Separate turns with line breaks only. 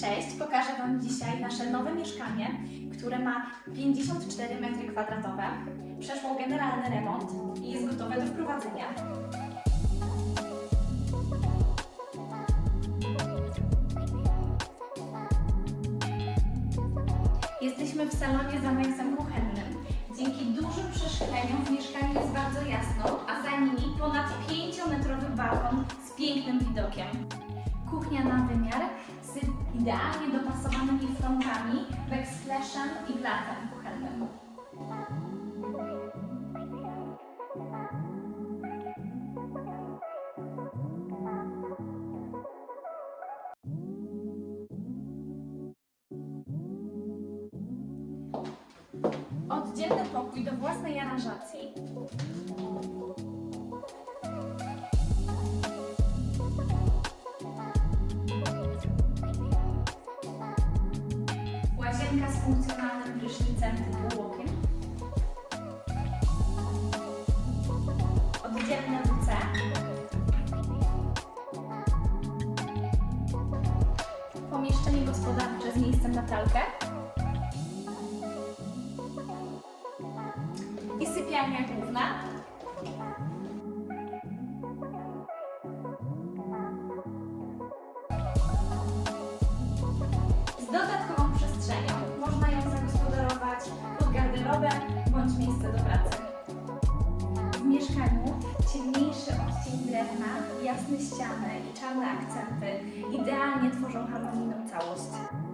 Cześć, pokażę Wam dzisiaj nasze nowe mieszkanie, które ma 54 m2, przeszło generalny remont i jest gotowe do wprowadzenia. Jesteśmy w salonie z anexem kuchennym. Dzięki dużym przeszkleniom w mieszkaniu jest bardzo jasno, a za nimi ponad 5-metrowy balkon z pięknym widokiem. Kuchnia na wymiar idealnie dopasowanymi frontami, backslashem i blatem kuchennym. Oddzielny pokój do własnej aranżacji. Łazienka z funkcjonalnym prysznicem typu walk-in. Oddzielne WC. Pomieszczenie gospodarcze z miejscem na pralkę. I sypialnia główna. Drewna, jasne ściany i czarne akcenty idealnie tworzą harmonijną całość.